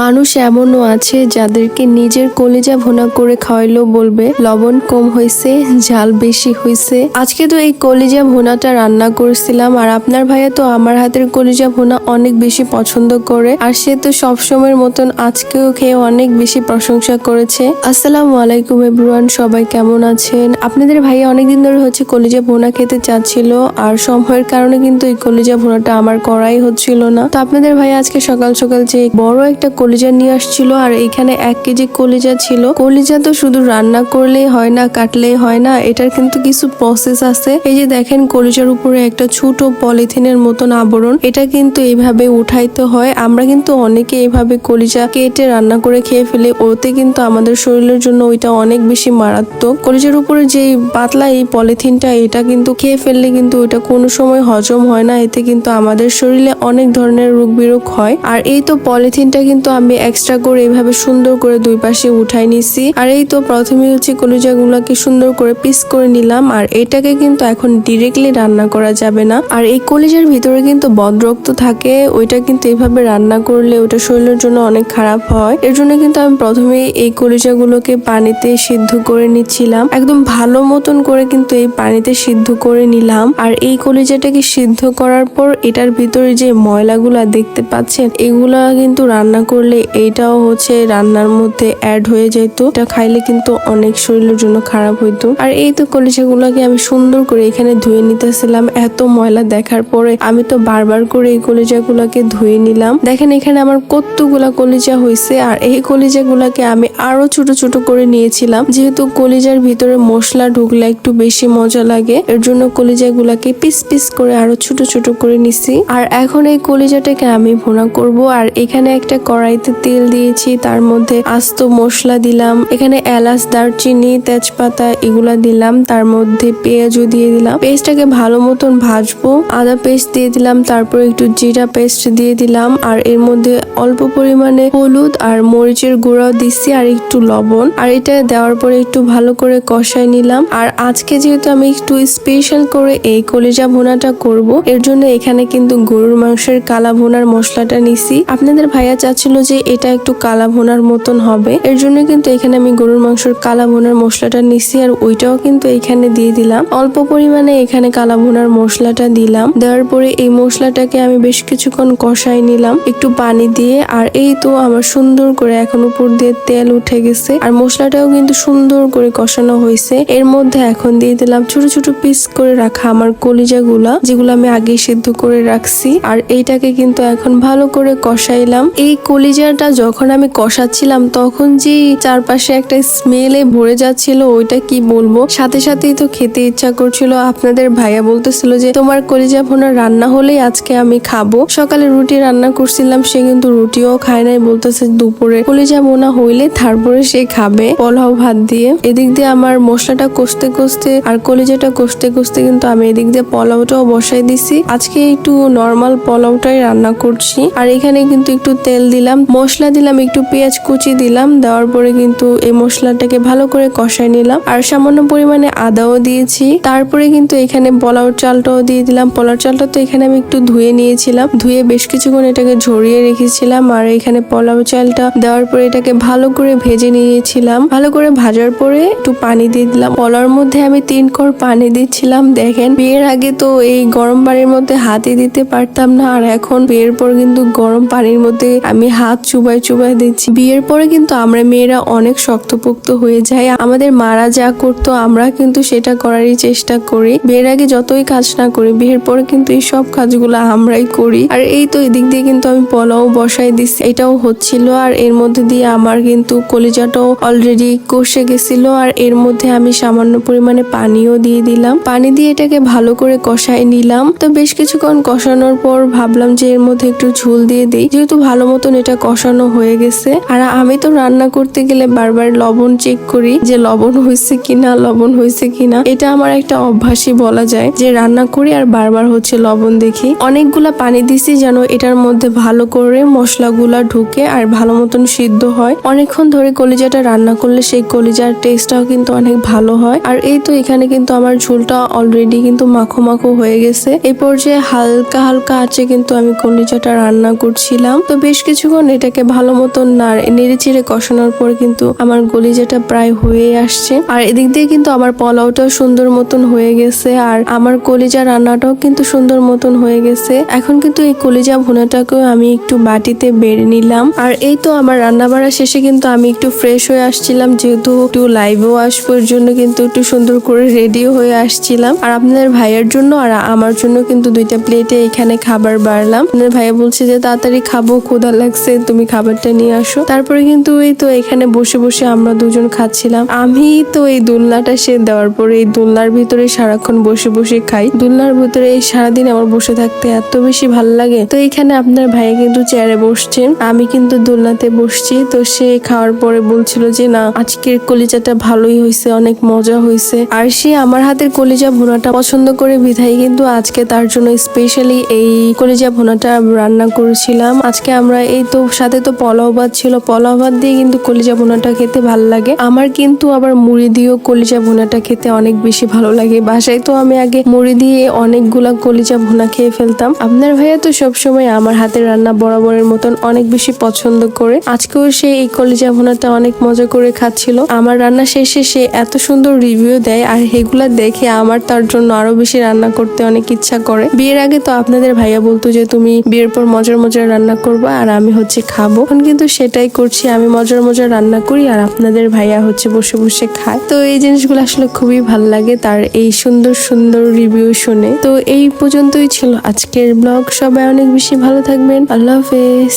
মানুষ এমনও আছে যাদেরকে নিজের কলিজা ভোনা করে খাওয়াইলেও বলবে, লবণ কম হয়েছে ঝাল বেশি হয়েছে আজকে তো এই কলিজা ভোনাটা রান্না করেছিলাম আর আপনার ভাইয়া তো আমার হাতের কলিজা ভোনা অনেক বেশি পছন্দ করে আর সে তো সবসময়ের মতন আজকেও খেয়ে অনেক বেশি প্রশংসা করেছে। আসসালামু আলাইকুম এভরিওয়ান, সবাই কেমন আছেন? আপনাদের ভাইয়া অনেকদিন ধরে হচ্ছে কলিজা ভুনা খেতে চাচ্ছিল আর সময়ের কারণে কিন্তু এই কলিজা ভোনাটা আমার করাই হচ্ছিল না। তো আপনাদের ভাইয়া আজকে সকাল সকাল যে বড় একটা কলিজা নিয়ে আসছিল, আর এখানে এক কেজি কলিজা ছিল। কলিজা তো শুধু রান্না করলেই হয় না, কাটলেই হয় না, এটার কিন্তু কিছু প্রসেস আছে। এই যে দেখেন, কলিজার উপরে একটা ছোট পলিথিনের মতন আবরণ, এটা কিন্তু এইভাবে উঠাইতে হয়। আমরা কিন্তু অনেকে এইভাবে কলিজা কেটে রান্না করে খেয়ে ফেলে, ওতে কিন্তু আমাদের শরীরের জন্য ওইটা অনেক বেশি মারাত্মক। কলিজার উপরে যে পাতলা এই পলিথিনটা, এটা কিন্তু খেয়ে ফেললে কিন্তু ওইটা কোনো সময় হজম হয় না, এতে কিন্তু আমাদের শরীরে অনেক ধরনের রোগ বিরোগ হয়। আর এই তো পলিথিনটা কিন্তু আমি এক্সট্রা করে এইভাবে সুন্দর করে দুই পাশে উঠাই নিছি। আর এই তো প্রথমে হচ্ছে কলিজাগুলোকে সুন্দর করে পিস করে নিলাম, আর এটাকে কিন্তু এখন ডিরেক্টলি রান্না করা যাবে না। আর এই কলিজার ভিতরে কিন্তু বদরক্ত থাকে, ওইটা কিন্তু এইভাবে রান্না করলে ওটা শরীরের জন্য অনেক খারাপ হয়। এর জন্য কিন্তু আমি প্রথমে এই কলিজাগুলোকে পানিতে সিদ্ধ করে নিচ্ছিলাম। একদম ভালো মতন করে কিন্তু এই পানিতে সিদ্ধ করে নিলাম। আর এই কলিজাটাকে সিদ্ধ করার পর এটার ভিতরে যে ময়লাগুলা দেখতে পাচ্ছেন, এগুলা কিন্তু রান্না করলে এইটাও হচ্ছে রান্নার মধ্যে অ্যাড হয়ে যেত। এটা খাইলে কিন্তু অনেক শরীরের জন্য খারাপ হইতো। আর এই তো কলিজাগুলোকে আমি সুন্দর করে এখানে ধুয়ে নিতেছিলাম। এত ময়লা দেখার পরে আমি তো বারবার করে এই কলিজাগুলোকে ধুয়ে নিলাম। দেখেন এখানে আমার কতগুলা কলিজা হয়েছে আর এই কলিজাগুলোকে আমি আরও ছোট ছোট করে নিয়েছিলাম। যেহেতু কলিজার ভিতরে মশলা ঢুকলে একটু বেশি মজা লাগে, এর জন্য কলিজাগুলোকে পিস পিস করে আরও ছোট ছোট করে নিছি। আর এখন এই কলিজাটাকে আমি ভুনা করব। আর এখানে একটা কড়াইতে তেল দিয়েছি, তার মধ্যে আস্ত মশলা দিলাম, এখানে এলাচ, দারচিনি, তেজপাতা এগুলা দিলাম, তার মধ্যে পেঁয়াজও দিয়ে দিলাম। পেস্টটাকে ভালো মতন ভাজবো, আদা পেস্ট দিয়ে দিলাম, তারপর একটু জিরা পেস্ট দিয়ে দিলাম, আর এর মধ্যে অল্প পরিমাণে হলুদ আর মরিচের গুঁড়াও দিচ্ছি, আর একটু লবণ। আর এটা দেওয়ার পরে একটু ভালো করে কষাই নিলাম। আর আজকে যেহেতু আমি একটু স্পেশাল করে এই কলিজা ভুনাটা করব, এর জন্য এখানে কিন্তু গরুর মাংসের কালা ভুনার মশলাটা নিছি। আপনাদের ভাইয়া চাচ্ছিল যে এটা একটু কালা ভোনার মতন হবে। এর জন্য কিন্তু এখানে আমি গরুর মাংসের কালা ভুনার মশলাটা নিছি আর ওইটাও কিন্তু এখানে দিয়ে দিলাম। অল্প পরিমাণে এখানে কালা ভুনার মশলাটা দিলাম। দেওয়ার পরে এই মশলাটাকে আমি বেশ কিছুক্ষণ কষাই নিলাম। একটু পানি দিয়ে আর এই তো আমার সুন্দর করে এখন উপর দিয়ে তেল উঠে গেছে। আর মশলাটাও কিন্তু সুন্দর করে কষানো হয়েছে। এর মধ্যে এখন দিয়ে দিলাম ছোট ছোট পিস করে রাখা আমার কলিজাগুলা, যেগুলো আমি আগে সিদ্ধ করে রাখছি। আর এইটাকে কিন্তু এখন ভালো করে কষাইলাম। এই কলিজাটা যখন আমি কষাচ্ছিলাম, তখন যে চারপাশে একটা স্মেলে ভরে যাচ্ছিল, ওইটা কি বলব? সাথে সাথেই তো খেতে ইচ্ছা করছিল। আপনাদের ভাইয়া বলতেছিল যে, তোমার কলিজা ভোনা রান্না হলেই আজকে আমি খাব। সকালে রুটি রান্না করছিলাম, সে কিন্তু রুটিও খায় নাই, বলতেছে দুপুরে কলিজা ভোনা হইলে তারপরে সে খাবে পোলাও ভাত দিয়ে। এদিক দিয়ে আমার মশলাটা কষতে কষতে আর কলিজাটা কষতে কষতে কিন্তু আমি এদিক দিয়ে পোলাওটাও বসাই দিছি। আজকে একটু নর্মাল পোলাওটাই রান্না করছি। আর এখানে কিন্তু একটু তেল দিলাম মশলা দিলাম, একটু পেঁয়াজ কুচি দিলাম, দেওয়ার পরে কিন্তু এই মশলাটাকে ভালো করে কষাই নিলাম। আর সামান্য পরিমাণে আদাও দিয়েছি। তারপরে কিন্তু এখানে পোলাও চালটাও দিয়ে দিলাম। পোলাও চালটা তো এখানে আমি একটু ধুয়ে নিয়েছিলাম। ধুয়ে বেশ কিছুক্ষণ এটাকে ঝরিয়ে রেখেছিলাম। আর এখানে পোলাও চালটা দেওয়ার পরে এটাকে ভালো করে ভেজে নিয়েছিলাম। ভালো করে ভাজার পরে একটু পানি দিয়ে দিলাম। পোলাওর মধ্যে আমি তিন কর পানি দিচ্ছিলাম। দেখেন, বিয়ের আগে তো এই গরম পানির মধ্যে হাতে দিতে পারতাম না। আর এখন বিয়ের পর কিন্তু গরম পানির মধ্যে আমি হাত চুবাই চুবাই দিচ্ছি। বিয়ের পরে কিন্তু আমরা মেয়েরা অনেক শক্তপোক্ত হয়ে যাই। আমাদের মারা যা করতো আমরা কিন্তু সেটা করারই চেষ্টা করি। বিয়ের আগে যতই কাজ না করি, বিয়ের পরে কিন্তু এই সব কাজগুলো আমরাই করি। আর এই তো এদিক দিয়ে কিন্তু আমি পোলাও বসাই দিচ্ছি এটাও হচ্ছিল আর এর মধ্যে দিয়ে আমার কিন্তু কলিজাটাও অলরেডি কষে গেছিল আর এর মধ্যে আমি সামান্য পরিমাণে পানিও দিয়ে দিলাম। পানি দিয়ে এটাকে ভালো করে কষাই নিলাম। তো বেশ কিছুক্ষণ কষানোর পর ভাবলাম যে এর মধ্যে একটু ঝোল দিয়ে দিই। যেহেতু ভালো মতন এটা কষানো হয়ে গেছে। আর আমি তো রান্না করতে গেলে বারবার লবণ চেক করি যে লবণ হয়েছে কিনা, লবণ হয়েছে কিনা। এটা আমার একটা অভ্যাসই বলা যায় যে রান্না করি আর বারবার হচ্ছে লবণ দেখি। অনেকগুলা পানি দিছি যেন এটার মধ্যে ভালো করে মশলাগুলা ঢুকে আর ভালো মতন সিদ্ধ হয়। অনেকক্ষণ ধরে কলিজাটা রান্না করলে সেই কলিজার টেস্টটাও কিন্তু অনেক ভালো হয়। আর এই তো এখানে কিন্তু আমার ঝোলটা অলরেডি কিন্তু মাখো মাখো হয়ে গেছে। এই পর্যায়ে হালকা হালকা আছে কিন্তু আমি কলিজাটা রান্না করছিলাম। তো বেশ কিছুক্ষণ এখন এটাকে ভালো মতন নেড়ে চেড়ে কষানোর পর কিন্তু আমার কলিজাটা প্রায় হয়ে আসছে। আর এদিক দিয়ে কিন্তু আমার পোলাওটাও সুন্দর মতন হয়ে গেছে আর আমার কলিজা রান্নাটাও কিন্তু সুন্দর মতন হয়ে গেছে। এখন কিন্তু এই কলিজা ভুনাটাকেও আমি একটু বাটিতে বেড়ে নিলাম। আর এই তো আমার রান্না বাড়া শেষে কিন্তু আমি একটু ফ্রেশ হয়ে আসছিলাম, যেহেতু একটু লাইভেও আসবার জন্য কিন্তু একটু সুন্দর করে রেডিও হয়ে আসছিলাম। আর আপনাদের ভাইয়ের জন্য আর আমার জন্য কিন্তু দুইটা প্লেটে এখানে খাবার বাড়লাম। আপনাদের ভাইয়া বলছে যে তাড়াতাড়ি খাব, ক্ষুধা লাগছে। তুমি খাবারটা নিয়ে আসো। তারপরে কিন্তু এই তো এখানে বসে বসে আমরা দুজন খাচ্ছিলাম। আমি তো এই দোলনাটা সে দেওয়ার পরে এই দোলনার ভিতরে সারাক্ষণ বসে বসে খাই। দোলনার ভিতরে এই সারাদিন আমার বসে থাকতে এত বেশি ভালো লাগে। তো এখানে আপনার ভাইয়া কিন্তু চেয়ারে বসছেন। আমি কিন্তু দোলনাতে বসছি। তো সে খাওয়ার পরে বলছিল যে, না, আজকের কলিজাটা ভালোই হয়েছে অনেক মজা হয়েছে আর সে আমার হাতের কলিজা ভুনাটা পছন্দ করে বিধাই কিন্তু আজকে তার জন্য স্পেশালি এই কলিজা ভুনাটা রান্না করেছিলাম। আজকে আমরা এই তো সাথে তো পোলাও ভাত ছিল। পোলাও ভাত দিয়ে কিন্তু কলিজা ভুনাটা খেতে ভালো লাগে। আমার কিন্তু আবার মুড়ি দিয়েও কলিজা ভুনাটা খেতে অনেক বেশি ভালো লাগে। বাসায় তো আমি আগে মুড়ি দিয়ে অনেকগুলা কলিজা ভুনা খেয়ে ফেলতাম। আপনার ভাইয়া তো সবসময় আমার হাতের রান্না বরাবরের মতন অনেক বেশি পছন্দ করে। আজকেও সে এই কলিজা ভুনাটা অনেক মজা করে খাচ্ছিল। আমার রান্না শেষে সে এত সুন্দর রিভিউ দেয় আর এগুলা দেখে আমার তার জন্য আরও বেশি রান্না করতে অনেক ইচ্ছা করে। বিয়ের আগে তো আপনাদের ভাইয়া বলতো যে, তুমি বিয়ের পর মজার মজার রান্না করবা আর আমি হচ্ছে খাব। এখন কিন্তু সেটাই করছি, আমি মজার মজার রান্না করি আর আপনাদের ভাইয়া হচ্ছে বসে বসে খায়। তো এই জিনিসগুলো আসলে খুবই ভালো লাগে তার এই সুন্দর সুন্দর রিভিউ শুনে। তো এই পর্যন্তই ছিল আজকের ব্লগ। সবাই অনেক বেশি ভালো থাকবেন। আল্লাহ হাফেজ।